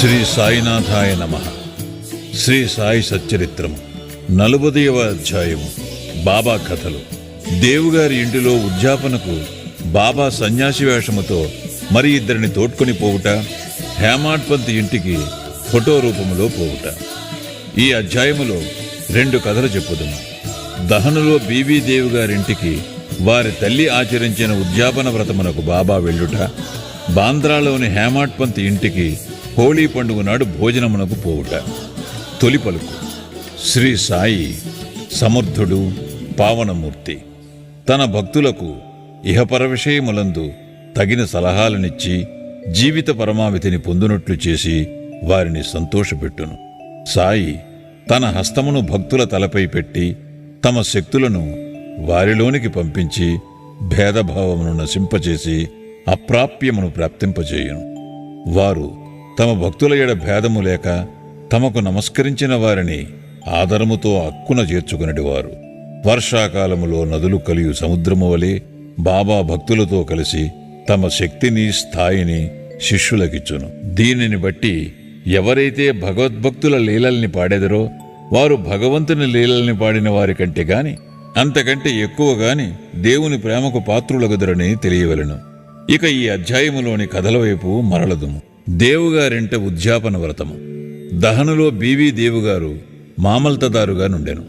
శ్రీ సాయినాథాయ నమ. శ్రీ సాయి సచ్చరిత్రము. నలుబదయవ అధ్యాయము. బాబా కథలు. దేవుగారి ఇంటిలో ఉద్యాపనకు బాబా సన్యాసి వేషముతో మరి ఇద్దరిని తోడ్కొని పోవుట హేమాడ్పంత్ ఇంటికి ఫోటో రూపములో పోవుట. ఈ అధ్యాయములో రెండు కథలు చెప్పుదును దహనులో బీబీ దేవుగారింటికి వారి తల్లి ఆచరించిన ఉద్యాపన వ్రతమునకు బాబా వెళ్ళుట బాంద్రాలోని హేమాడ్పంత్ ఇంటికి హోళీ పండుగ నాడు భోజనమునకు పోవుట. తొలి పలుకు. శ్రీ సాయి సమర్థుడు పావనమూర్తి. తన భక్తులకు ఇహపర విషయములందు తగిన సలహాలనిచ్చి జీవిత పరమావితిని పొందునట్లు చేసి వారిని సంతోషపెట్టును. సాయి తన హస్తమును భక్తుల తలపై పెట్టి తమ శక్తులను వారిలోనికి పంపించి భేదభావమును నశింపచేసి అప్రాప్యమును ప్రాప్తింపజేయును. వారు తమ భక్తుల ఎడ భేదము లేక తమకు నమస్కరించిన వారిని ఆదరముతో అక్కున చేర్చుకునేటివారు. వర్షాకాలములో నదులు కలియు సముద్రము వలె బాబా భక్తులతో కలిసి తమ శక్తిని స్థాయిని శిష్యులకిచ్చును. దీనిని బట్టి ఎవరైతే భగవద్భక్తుల లీలల్ని పాడెదరో వారు భగవంతుని లీలల్ని పాడిన వారి కంటే గాని అంతకంటే ఎక్కువ గాని దేవుని ప్రేమకు పాత్రులగుదరని తెలియవలను. ఇక ఈ అధ్యాయములోని కథల వైపు మరలదుము. దేవుగారింట ఉద్యాపన వ్రతము. దహనులో బీవీ దేవుగారు మామల్తదారుగా నుండెను.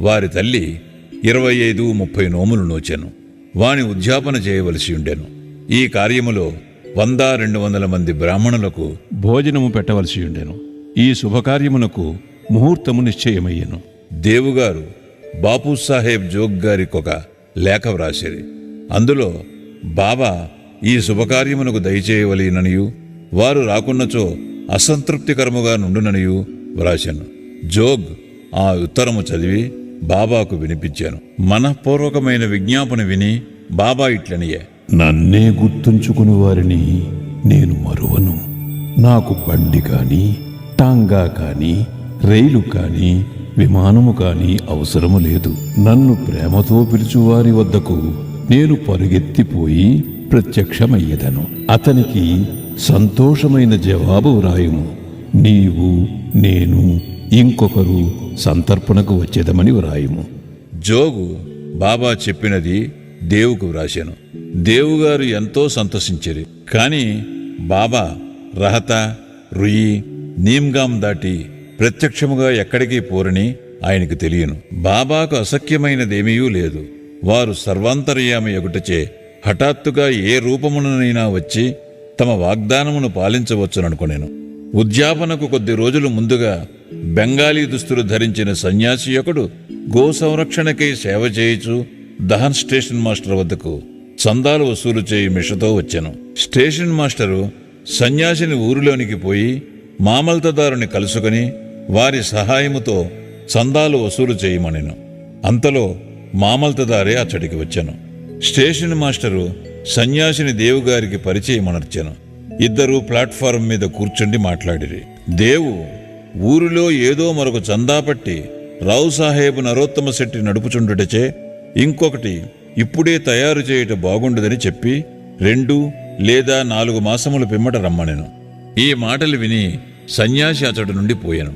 వారి తల్లి ఇరవై ఐదు ముప్పై నోములు నోచెను. వాని ఉద్యాపన చేయవలసి ఉండెను. ఈ కార్యములో వంద రెండు వందల మంది బ్రాహ్మణులకు భోజనము పెట్టవలసి ఉండెను. ఈ శుభకార్యమునకు ముహూర్తము నిశ్చయమయ్యెను. దేవుగారు బాపూసాహెబ్ సాహెబ్ గారికి గారికొక లేఖ వ్రాసిరి. అందులో బాబా ఈ శుభకార్యమునకు దయచేయవలెననియు? వారు రాకున్నచో అసంతృప్తికరముగా నుండుననియు వ్రాశాను. జోగ్ ఆ ఉత్తరము చదివి బాబాకు వినిపించాను. మనఃపూర్వకమైన విజ్ఞాపన విని బాబా ఇట్లనియే నన్నే గుర్తుంచుకుని వారిని నేను మరువను. నాకు బండి కాని టాంగా కాని రైలు కాని విమానము కాని అవసరము లేదు. నన్ను ప్రేమతో పిలుచువారి వద్దకు నేను పరుగెత్తిపోయి ప్రత్యక్షమయ్యేదను. అతనికి సంతోషమైన జవాబు వ్రాయుము. నీవు నేను ఇంకొకరు సంతర్పణకు వచ్చేదమని వ్రాయుము. జోగు బాబా చెప్పినది దేవుకు వ్రాశాను. దేవుగారు ఎంతో సంతోషించారు. కాని బాబా రహత రుయి నీమ్గాం దాటి ప్రత్యక్షముగా ఎక్కడికి పోరని ఆయనకు తెలియను. బాబాకు అసఖ్యమైనదేమీ లేదు. వారు సర్వాంతర్యామి ఎగుటచే హఠాత్తుగా ఏ రూపముననైనా వచ్చి తమ వాగ్దానమును పాలించవచ్చుననుకునేను. ఉద్యాపనకు కొద్ది రోజులు ముందుగా బెంగాలీ దుస్తులు ధరించిన సన్యాసి ఒకడు గో సంరక్షణకై సేవ చేయుచు దహన్ స్టేషన్ మాస్టర్ వద్దకు చందాలు వసూలు చేయి మిషతో వచ్చాను. స్టేషన్ మాస్టరు సన్యాసిని ఊరిలోనికి పోయి మామల్తదారుని కలుసుకొని వారి సహాయముతో చందాలు వసూలు చేయమనెను. అంతలో మామల్తదారే అచ్చడికి వచ్చాను. స్టేషన్ మాస్టరు సన్యాసిని దేవుగారికి పరిచయం అనర్చాను. ఇద్దరూ ప్లాట్ఫారం మీద కూర్చుండి మాట్లాడిరి. దేవు ఊరిలో ఏదో మరొక చందా పట్టి రావు సాహేబు నరోత్తమ శెట్టి నడుపుచుండుటచే ఇంకొకటి ఇప్పుడే తయారు చేయట బాగుండదని చెప్పి రెండు లేదా నాలుగు మాసముల పిమ్మట రమ్మనెను. ఈ మాటలు విని సన్యాసి అతడు నుండి పోయాను.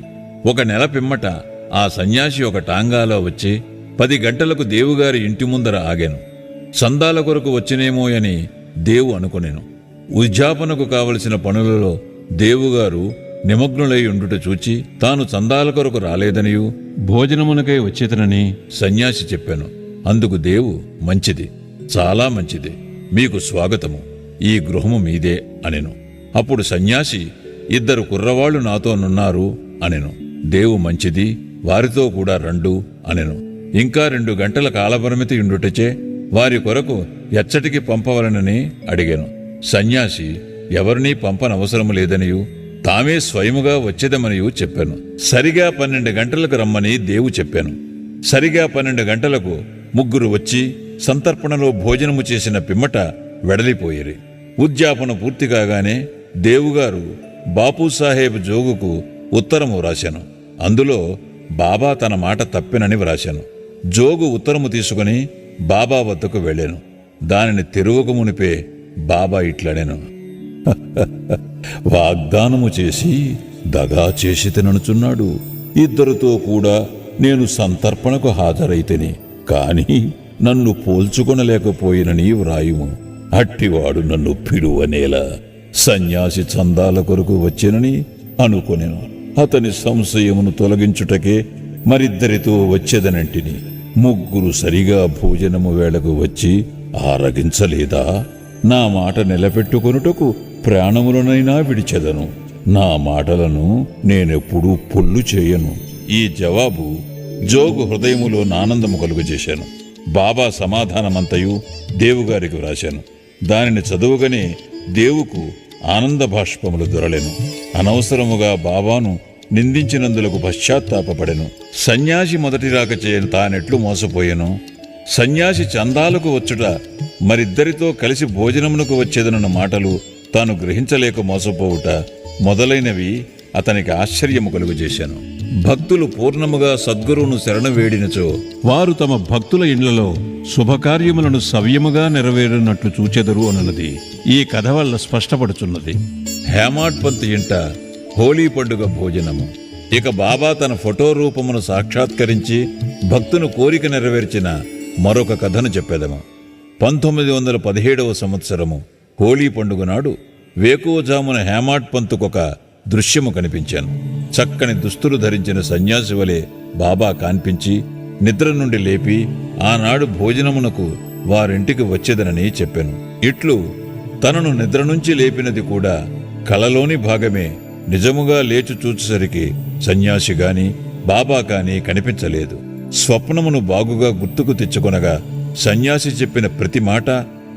ఒక నెల పిమ్మట ఆ సన్యాసి ఒక టాంగాలో వచ్చి పది గంటలకు దేవుగారి ఇంటి ముందర ఆగాను. చందాల కొరకు వచ్చినేమో అని దేవు అనుకొనెను. ఉద్యాపనకు కావలసిన పనులలో దేవుగారు నిమగ్నులై ఉండుట చూచి తాను చందాల కొరకు రాలేదనియు భోజనమునకై వచ్చేతనని సన్యాసి చెప్పాను. అందుకు దేవు మంచిది చాలా మంచిది మీకు స్వాగతము ఈ గృహము మీదే అనెను. అప్పుడు సన్యాసి ఇద్దరు కుర్రవాళ్ళు నాతోనున్నారు అనెను. దేవు మంచిది వారితో కూడా రండు అనెను. ఇంకా రెండు గంటల కాలపరిమితి ఉండుటచే వారి కొరకు ఎచ్చటికి పంపవలనని అడిగాను. సన్యాసి ఎవరినీ పంపనవసరము లేదనియు తామే స్వయముగా వచ్చేదమనియు చెప్పాను. సరిగా పన్నెండు గంటలకు రమ్మని దేవు చెప్పాను. సరిగా పన్నెండు గంటలకు ముగ్గురు వచ్చి సంతర్పణలో భోజనము చేసిన పిమ్మట వెడలిపోయిరి. ఉద్యాపన పూర్తి కాగానే దేవుగారు బాపూసాహేబ్ జోగుకు ఉత్తరము వ్రాశాను. అందులో బాబా తన మాట తప్పినని వ్రాశాను. జోగు ఉత్తరము తీసుకుని బాబా వద్దకు వెళ్ళాను. దానిని తెరువక మునిపే బాబా ఇట్లనెను. వాగ్దానము చేసి దగా చేసి తిననుచున్నాడు. ఇద్దరితో కూడా నేను సంతర్పణకు హాజరైతేని. కాని నన్ను పోల్చుకొనలేకపోయినని వ్రాయుము. అట్టివాడు నన్ను పిలువనేలా. సన్యాసి చందాల కొరకు వచ్చెనని అనుకొనెను. అతని సంశయమును తొలగించుటకే మరిద్దరితో వచ్చేదనంటిని. ముగ్గురు సరిగా భోజనము వేళకు వచ్చి ఆరగించలేదా? నా మాట నిలబెట్టుకొనుటకు ప్రాణములనైనా విడిచెదను. నా మాటలను నేనెప్పుడూ పొల్లు చేయను. ఈ జవాబు జోగు హృదయములో ఆనందము కలుగజేశాను. బాబా సమాధానమంతయు దేవుగారికి వ్రాశాను. దానిని చదువుగానే దేవుకు ఆనంద భాష్పములు దొరలేను. అనవసరముగా బాబాను నిందించినందులకు పశ్చాత్తాపపడెను. సన్యాసి మొదటి రాక చేయను తానెట్లు మోసపోయెను. సన్యాసి చందాలకు వచ్చుట మరిద్దరితో కలిసి భోజనమునకు వచ్చేదనన్న మాటలు తాను గ్రహించలేక మోసపోవుట మొదలైనవి అతనికి ఆశ్చర్యము కలుగజేశాను. భక్తులు పూర్ణముగా సద్గురువును శరణ వేడినచో వారు తమ భక్తుల ఇండ్లలో శుభకార్యములను సవ్యముగా నెరవేరునట్లు చూచెదరు అనున్నది ఈ కథ వల్ల స్పష్టపడుచున్నది. హేమాడ్ పంత్ ఇంట హోలీ పండుగ భోజనము. ఇక బాబా తన ఫోటో రూపమును సాక్షాత్కరించి భక్తును కోరిక నెరవేర్చిన మరొక కథను చెప్పేదము. పంతొమ్మిది వందల పదిహేడవ సంవత్సరము హోలీ పండుగ నాడు వేకువజామున హేమాట్ పంతుకొక దృశ్యము కనిపించాను. చక్కని దుస్తులు ధరించిన సన్యాసి వలె బాబా కాన్పించి నిద్ర నుండి లేపి ఆనాడు భోజనమునకు వారింటికి వచ్చేదనని చెప్పాను. ఇట్లు తనను నిద్ర నుంచి లేపినది కూడా కలలోని భాగమే నిజముగా లేచి చూచేసరికి సన్యాసి గాని బాబా కాని కనిపించలేదు. స్వప్నమును బాగుగా గుర్తుకు తెచ్చుకొనగా సన్యాసి చెప్పిన ప్రతి మాట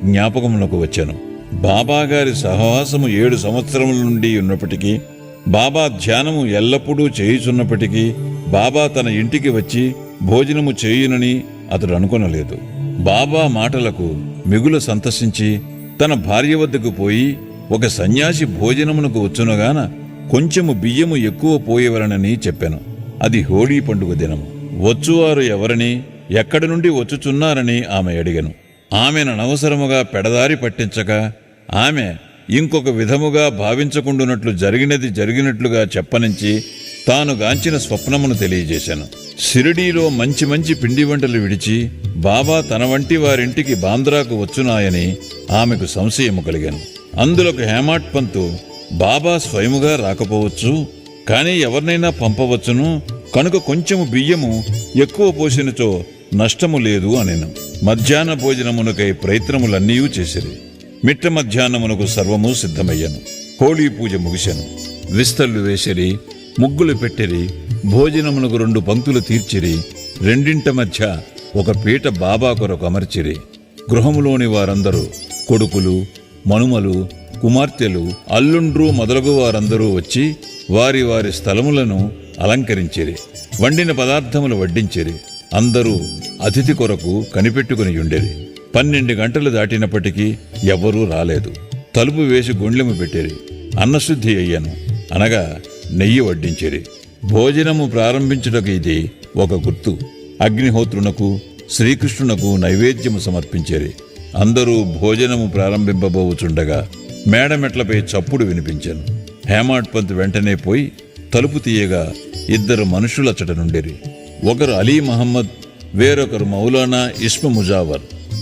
జ్ఞాపకమునకు వచ్చాను. బాబా గారి సహవాసము ఏడు సంవత్సరముల నుండి ఉన్నప్పటికీ బాబా ధ్యానము ఎల్లప్పుడూ చేయుచున్నప్పటికీ బాబా తన ఇంటికి వచ్చి భోజనము చేయునని అతడు అనుకొనలేదు. బాబా మాటలకు మిగుల సంతసించి తన భార్య వద్దకు పోయి ఒక సన్యాసి భోజనమునకు వచ్చునగాన కొంచెము బియ్యము ఎక్కువ పోయేవలనని చెప్పాను. అది హోళీ పండుగ దినము. వచ్చువారు ఎవరని ఎక్కడి నుండి వచ్చుచున్నారని ఆమె అడిగను. ఆమెను అనవసరముగా పెడదారి పట్టించక ఆమె ఇంకొక విధముగా భావించకుండునట్లు జరిగినది జరిగినట్లుగా చెప్పనించి తాను గాంచిన స్వప్నమును తెలియజేశాను. షిరిడీలో మంచి మంచి పిండి వంటలు విడిచి బాబా తన వంటి వారింటికి బాంద్రాకు వచ్చునాయని ఆమెకు సంశయము కలిగాను. అందులోకి హేమాట్ పంతు బాబా స్వయముగా రాకపోవచ్చు కానీ ఎవరినైనా పంపవచ్చును. కనుక కొంచెము బియ్యము ఎక్కువ పోసినచో నష్టము లేదు అనెను. మధ్యాహ్న భోజనమునకై ప్రయత్నములన్నీ చేసిరి. మిట్ట మధ్యాహ్నమునకు సర్వము సిద్ధమయ్యను. హోళీ పూజ ముగిసెను. విస్తళ్ళు వేసిరి ముగ్గులు పెట్టిరి భోజనమునకు రెండు పంక్తులు తీర్చిరి రెండింట మధ్య ఒక పీట బాబా కొరకు అమర్చిరి. గృహములోని వారందరూ కొడుకులు మనుమలు కుమార్తెలు అల్లుండ్రు మొదలగు వారందరూ వచ్చి వారి వారి స్థలములను అలంకరించిరి. వండిన పదార్థములు వడ్డించిరి. అందరూ అతిథి కొరకు కనిపెట్టుకుని ఉండేది పన్నెండు గంటలు దాటినప్పటికీ ఎవ్వరూ రాలేదు. తలుపు వేసి గుండ్లెము పెట్టిరి. అన్నశుద్ధి అయ్యాను. అనగా నెయ్యి వడ్డించిరి. భోజనము ప్రారంభించుటకు ఇది ఒక గుర్తు. అగ్నిహోత్రునకు శ్రీకృష్ణునకు నైవేద్యము సమర్పించేరి. అందరూ భోజనము ప్రారంభింపబోవుచుండగా మేడమెట్లపై చప్పుడు వినిపించాను. హేమాడ్పంత్ వెంటనే పోయి తలుపు తీయగా ఇద్దరు మనుషులచ్చట నుండిరి. ఒకరు అలీ మహమ్మద్ వేరొకరు మౌలానా ఇస్మ ముజావర్.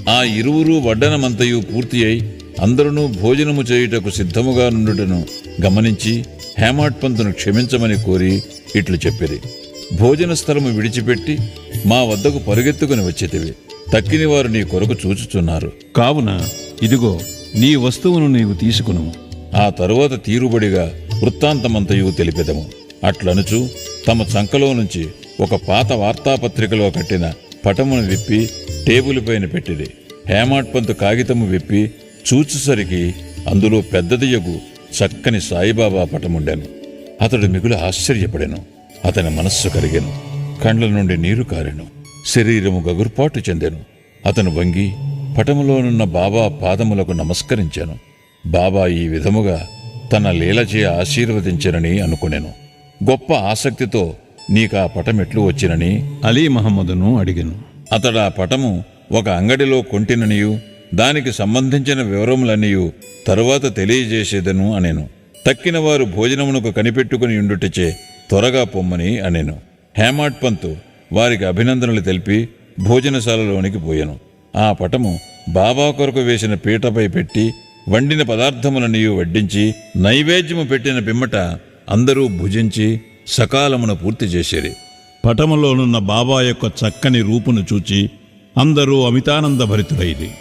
ఆ ఇరువురు వడ్డనమంతయు పూర్తి అయి అందరూ భోజనము చేయుటకు సిద్ధముగా నుండుటను గమనించి హేమాడ్పంతును క్షమించమని కోరి ఇట్లు చెప్పిరి. భోజన స్థలము విడిచిపెట్టి మా వద్దకు పరుగెత్తుకుని వచ్చేటివి తక్కిన వారు నీ కొరకు చూచుచున్నారు. కావున ఇదిగో నీ వస్తువును నీవు తీసుకును. ఆ తరువాత తీరుబడిగా వృత్తాంతమంతయు తెలిపెదము. అట్లనుచు తమ చంకలో నుంచి ఒక పాత వార్తాపత్రికలో కట్టిన పటమును విప్పి టేబుల్ పైన పెట్టిది హేమాట్పంతు కాగితము విప్పి చూచుసరికి అందులో పెద్దదియగు చక్కని సాయిబాబా పటముండెను. అతడు మిగులు ఆశ్చర్యపడెను. అతని మనస్సు కరిగెను. కండ్ల నుండి నీరు కారెను. శరీరము గగుర్పాటు చెందెను. అతను వంగి పటములోనున్న బాబా పాదములకు నమస్కరించాను. బాబా ఈ విధముగా తన లీలచే ఆశీర్వదించనని అనుకునెను. గొప్ప ఆసక్తితో నీకా పటమెట్లు వచ్చినని అలీ మహమ్మదును అడిగాను. అతడు ఆ పటము ఒక అంగడిలో కొంటిననియు దానికి సంబంధించిన వివరములన్నీ తరువాత తెలియజేసేదను అనెను. తక్కిన వారు భోజనమునకు కనిపెట్టుకుని ఉండుటచే త్వరగా పొమ్మని అనెను. హేమాడ్ పంతు వారికి అభినందనలు తెలిపి భోజనశాలలోనికి పోయెను. ఆ పటము బాబా కొరకు వేసిన పీటపై పెట్టి వండిన పదార్థములనియు వడ్డించి నైవేద్యము పెట్టిన పిమ్మట అందరూ భుజించి సకాలమున పూర్తి చేసిరి. పటములోనున్న బాబా యొక్క చక్కని రూపును చూచి అందరూ అమితానంద భరితులైది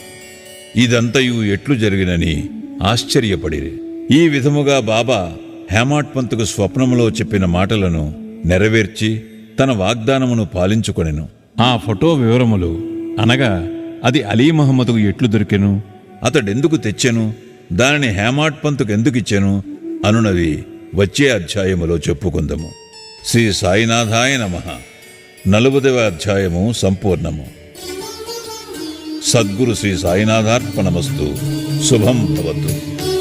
ఇదంతయు ఎట్లు జరిగినని ఆశ్చర్యపడిరి. ఈ విధముగా బాబా హేమాట్ పంతుకు స్వప్నములో చెప్పిన మాటలను నెరవేర్చి తన వాగ్దానమును పాలించుకొనెను. ఆ ఫోటో వివరములు అనగా అది అలీ మహమ్మద్కు ఎట్లు దొరికెను? అతడెందుకు తెచ్చెను? దానిని హేమాట్ పంతుకు ఎందుకు ఇచ్చెను అనునది వచ్చే అధ్యాయములో చెప్పుకుందము. శ్రీ సాయినాథాయ నమ. నలుగుదవ అధ్యాయము సంపూర్ణము. సద్గురు శ్రీ సాయినాథార్పణమస్తు. శుభం భవతు.